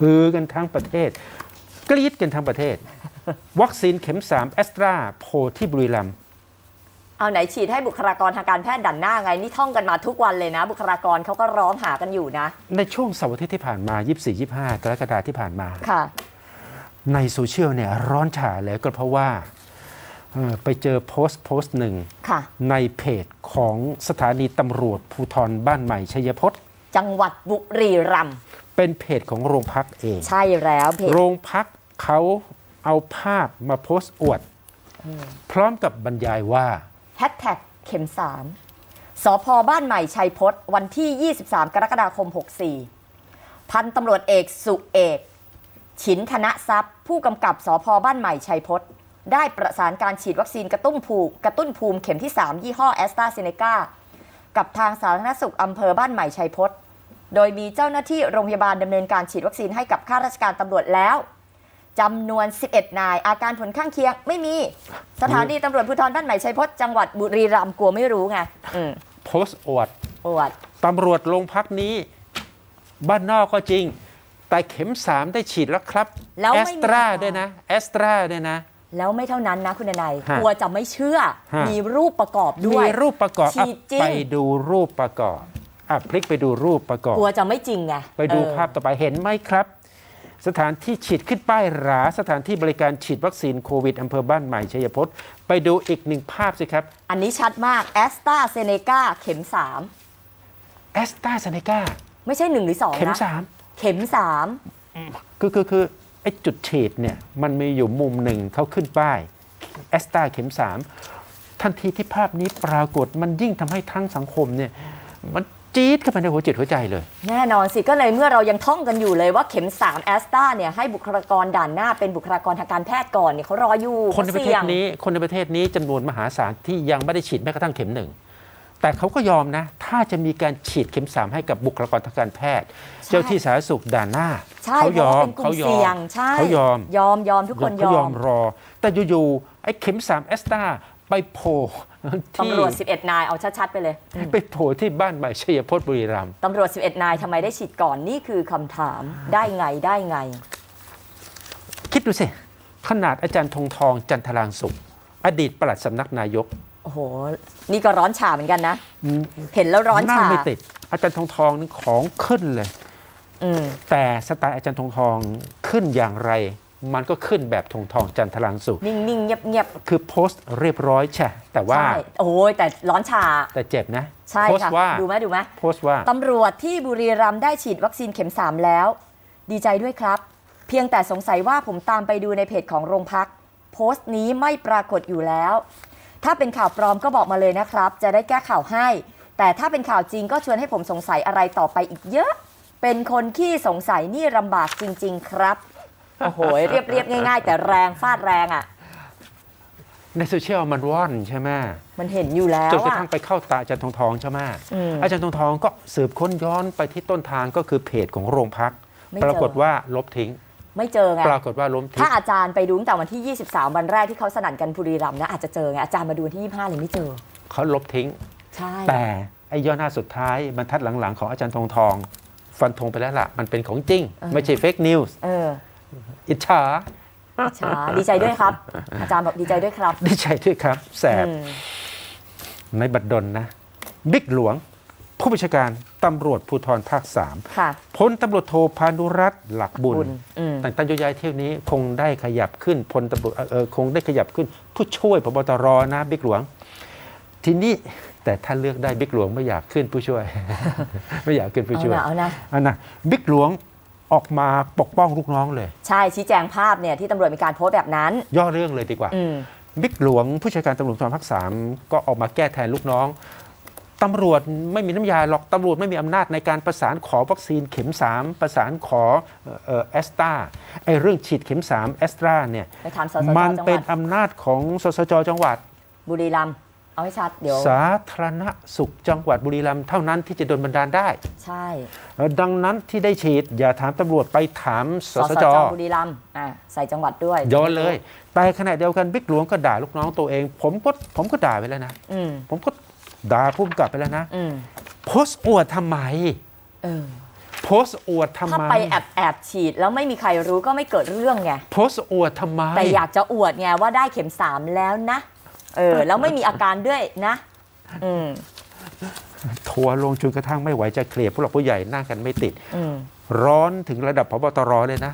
ฮือกันทั้งประเทศ กรี๊ดกันทั้งประเทศ วัคซีนเข็ม3แอสตราโพลที่บุรีรัมย์เอาไหนฉีดให้บุคลากรทางการแพทย์ดันหน้าไง นี่ท่องกันมาทุกวันเลยนะ บุคลากรเขาก็ร้องหากันอยู่นะ ในช่วงเสาร์อาทิตย์ที่ผ่านมา 24-25กรกฎาคมที่ผ่านมาค่ะ ในโซเชียลเนี่ยร้อนฉาเลยก็เพราะว่าเอ่อไปเจอโพสต์โพสต์หนึ่ง ค่ะ ในเพจของสถานีตำรวจภูธรบ้านใหม่ชัยพจน์ จังหวัดบุรีรัมย์ เป็นเพจของโรงพักเอง ใช่แล้วเพจโรงพักเขาเอาภาพมาโพสต์อวด พร้อมกับบรรยายว่าแฮชแท็กเข็มสามสพบ้านใหม่ชัยพจน์วันที่ 23 กรกฎาคม 64 พันตำรวจเอกสุเอก ฉินธนทรัพย์ ผู้กำกับสพบ้านใหม่ชัยพจน์ได้ประสานการฉีดวัคซีนกระตุ้นภูมิกระตุ้นภูมิเข็มที่ 3 ยี่ห้อแอสตราเซเนกากับทางสาธารณสุขอำเภอบ้านใหม่ชัยพจน์ โดยมีเจ้าหน้าที่โรงพยาบาลดำเนินการฉีดวัคซีนให้กับข้าราชการตำรวจแล้วจำนวน 11 นาย อาการผลข้างเคียงไม่มี สถานีตำรวจภูธรบ้านใหม่ชัยพจน์จังหวัดบุรีรัมย์กลัวไม่รู้ไงอืมโพสต์อวดอวดตำรวจโรงพักนี้ บ้านนอกก็จริง แต่เข็มสามได้ฉีดแล้วครับแล้วแอไม่สมีตราอาการด้วยนะแอสตราด้วยนะ แล้วไม่เท่านั้นนะคุณนายฮะกลัวจะไม่เชื่อ ฮะ มีรูปประกอบด้วมียรูปประกอบฉีดจริงอะไปดูรูปประกอบ อะพลิกไปดูรูปประกอบ กลัวจะไม่จริงไงไปดูเออภาพต่อไปเห็นไหมครับ สถานที่ฉีดขึ้นป้ายหรา สถานที่บริการฉีดวัคซีนโควิดอำเภอบ้านใหม่ชัยพจน์ไปดูอีกหนึ่งภาพสิครับอันนี้ชัดมากแอสตราเซเนกาเข็มแอสตราเซเนกา3ไม่ใช่ 1 หรือ 2 นะ เข็มสามเข็มคือคือคือไอ้จุดฉีดเนี่ยมันมีอยู่มุมหนึ่งเขาขึ้นป้ายแอสตราเข็มสามทันทีที่ภาพนี้ปรากฏมันยิ่งทำให้ทั้งสังคมเนี่ยมัน จี๊ดเข้าไปในหัวจิตหัวใจเลย3แน่นอนสิ ก็เลยเมื่อเรายังท่องกันอยู่เลยว่าเข็ม3แอสตราเนี่ยให้บุคลากรด่านหน้าเป็นบุคลากรทางการแพทย์ก่อนเนี่ยเขารออยู่คนในประเทศสี่ยงนี้คนในประเทศนี้จำนวนมหาศาลที่ยังไม่ได้ฉีดแม้กระทั่งเข็มหนึ่งแต่เขาก็ยอมนะ ถ้าจะมีการฉีดเข็มสามให้กับบุคลากรทางการแพทย์ เจ้าที่สาธารณสุขด่านหน้าใช่เขาเพยราะอว่ามเป็นกลุ่เขามยอเสี่ยมงใช่เขายอมยอมยอมทุกคนเขายยออมมรอ แต่อยู่ๆไอ้เข็มสามแอสตรา ไปโผล่ที่ตำรวจ 11 นาย เอาชัด ๆ ไปเลย ไปโผล่ที่บ้านใหม่ชัยพจน์บุรีรัมย์ตำรวจ 11 นายทำไมได้ฉีดก่อนนี่คือคำถามได้ไงได้ไง คิดดูสิ ขนาดอาจารย์ธงทองจันทรางสุข อดีตปลัดสำนักนายก โอ้โห นี่ก็ร้อนฉาเหมือนกันนะ เห็นแล้วร้อนนั่งฉาไม่ติด อาจารย์ธงทองนี่ของขึ้นเลยอืมแต่สไตล์อาจารย์ธงทองขึ้นอย่างไร มันก็ขึ้นแบบธงทองจันทรางสุขนิ่งๆเงียบคือโพสต์เรียบร้อยใช่แต่ๆว่าใช่โอ้ยแต่ร้อนฉาแต่เจ็บนะ ใช่โพสค่ะ ต์ว่าดูไหมดูไหมโพสต์ว่า ตำรวจที่บุรีรัมย์ได้ฉีดวัคซีนเข็ม 3 แล้ว ดีใจด้วยครับ เพียงแต่สงสัยว่าผมตามไปดูในเพจของโรงพัก โพสต์นี้ไม่ปรากฏอยู่แล้ว ถ้าเป็นข่าวปลอมก็บอกมาเลยนะครับ จะได้แก้ข่าวให้ แต่ถ้าเป็นข่าวจริงก็ชวนให้ผมสงสัยอะไรต่อไปอีกเยอะ เป็นคนขี้สงสัยนี่ลำบากจริง ๆ ครับ โอ้โห เรียบเรียบๆง่าย ๆ แต่แรงฟาดแรงอะ ในโซเชียลมันว่อนใช่ไหมมันเห็นอยู่แล้วจนกระอะ ทั่งไปเข้าตาอาจารย์ทองทองใช่ไหมอืมอาจารย์ทองทองก็สืบค้นย้อนไปที่ต้นทางก็คือเพจของโรงพัก ไม่เจอ ปรากฏว่าลบทิ้ง ไม่เจอไง ปรากฏว่าล้มทิ้ถ้างอาจารย์ไปดูตั้งแต่วันที่ 23 วันแรกที่เขาสนั่นกันบุรีรัมย์นะอาจจะเจอไงอาจารย์มาดูวันที่ 25เลยไม่เจอ เขาลบทิ้ง ใช่แต่ไอ้ย่อหน้าสุดท้ายบรรทัดหลังๆ ของอาจารย์ทองทอง ฟันธงไปแล้วล่ะ มันเป็นของจริง ไม่ใช่เฟกนิวส์เอ ออิจฉาช้าดีใจด้วยครับ อาจารย์บอกดีใจด้วยครับ ดีใจด้วยครับ แสบอืมในบัดดลนะบิ๊กหลวง ผู้บัญชาการตำรวจภูธรภาคสามค่ะ พลตำรวจโทพานุรัตน์หลักบุญบุญอืม แต่งตั้งโยกย้ายเที่ยวนี้คงได้ขยับขึ้นพลตำรวจเอ่อเออคงได้ขยับขึ้น ผู้ช่วยพบตรนะบิ๊กหลวง ทีนี้แต่ถ้าเลือกได้บิ๊กหลวงไม่อยากขึ้นผู้ช่วย ไม่อยากขึ้นผู้เอาช่วย นะเอานะ อันนะบิ๊กหลวง ออกมาปกป้องลูกน้องเลย ใช่ชี้แจงภาพเนี่ยที่ตำรวจมีการโพสต์แบบนั้น ย่อเรื่องเลยดีกว่า อืม บิ๊กหลวงผู้จัดการตำรวจภูธรภาคสามก็ออกมาแก้แทนลูกน้องตำรวจไม่มีน้ำยาหรอกตำรวจไม่มีอำนาจในการประสานขอวัคซีนเข็ม 3 ประสานขอเอ่อแอสตราไอ้เรื่องฉีดเข็ม3แอสตราเนี่ยไปถามสสจมันจังหเป็วันดอำนาจของสสจจังหวัดบุรีรัมย์ เอาให้ชัดเดี๋ยว สาธารณสุขจังหวัดบุรีรัมย์เท่านั้นที่จะโดนบันดาลได้ ใช่เอ่อดังนั้นที่ได้ฉีดอย่าถามตำรวจไปถามสสสสจจบุรีรัมย์อ่าใส่จังหวัดด้วยย้อนเลย แต่ขณะเดียวกันบิ๊กหลวงก็ด่าลูกน้องตัวเอง ผมก็ผมก็ด่าไปแล้วนะอืมผมก็ด่าพุ่มกลับไปแล้วนะอืมโพสต์อวดทำไมเออโพสต์อวดทำถ้าไมไปแอบแอบฉีดแล้วไม่มีใครรู้ก็ไม่เกิดเรื่องไงโพสต์อวดทำไมแต่อยากจะอวดไงว่าได้เข็มสามแล้วนะ เออ แล้วไม่มีอาการด้วยนะ อืมทัวร์ลงจนกระทั่งไม่ไหวจะเคลียร์ผู้หลักผู้ใหญ่นั่งกันไม่ติด อืมร้อนถึงระดับพบตรเลยนะ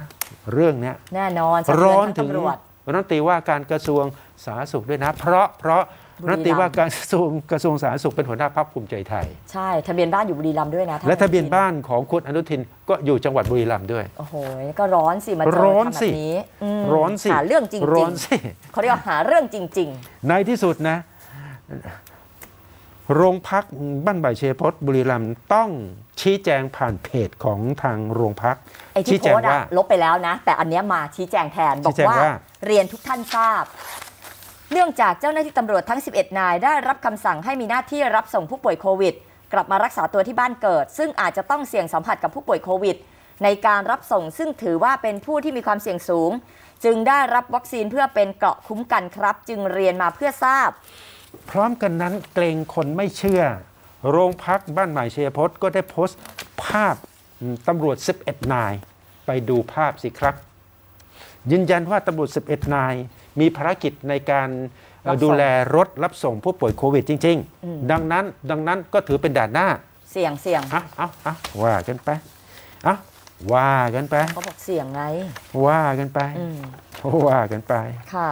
เรื่องเนี้ยแน่นอนสะเทืร้อนทั้ถึงตำรวจ รัฐมนตรีว่าการกระทรวงสาธารณสุขด้วยนะ เพราะเพราะบุ รีรัมย์รัฐมนตรีว่าการกระทรวงกระทรวงสาธารณสุขเป็นหัวหน้าพรรคภูมิใจไทย ใช่ทะเบียนบ้านอยู่บุรีรัมย์ด้วยนะท่และทะเบียนบ้านของคุณอนุทินก็อยู่จังหวัดบุรีรัมย์ด้วย โอ้โห ก็ร้อนสิมาเจอร้อนทำแบสิบนี้อืมร้อนสิหาเรื่องจริงร้อนสิๆเขาเรียกว่าหาเรื่องจริงในที่สุดนะ โรงพักบ้านบ่ายเชยพจน์บุรีรัมย์ต้องชี้แจงผ่านเพจของทางโรงพักๆไอ้ที่ชี้โพแจงสต์อะว่าลบไปแล้วนะ แต่อันเนี้ยมาชี้แจงแทนบอชี้กแจงว่าว่าเรียนทุกท่านทราบ เนื่องจากเจ้าหน้าที่ตำรวจทั้ง 11 นายได้รับคำสั่งให้มีหน้าที่รับส่งผู้ป่วยโควิด กลับมารักษาตัวที่บ้านเกิด ซึ่งอาจจะต้องเสี่ยงสัมผัสกับผู้ป่วยโควิด ในการรับส่งซึ่งถือว่าเป็นผู้ที่มีความเสี่ยงสูง จึงได้รับวัคซีนเพื่อเป็นเกราะคุ้มกันครับ จึงเรียนมาเพื่อทราบ พร้อมกันนั้นเกรงคนไม่เชื่อ โรงพักบ้านใหม่เชียพจน์ก็ได้โพสต์ภาพตำรวจ 11 นาย ไปดูภาพสิครับ ยืนยันว่าตำรวจ 11 นาย มีภารกิจในการเอ่อรับส่ง ดูแลรถรับส่งผู้ป่วยโควิดจริงอืมๆดังนั้นดังนั้นก็ถือเป็นด่านหน้าเสี่ยงเสี่ยงอะอะอะว่ากันไปอะว่ากันไป เขาบอกเสี่ยงไง ว่ากันไป อืมว่ากันไป ค่ะ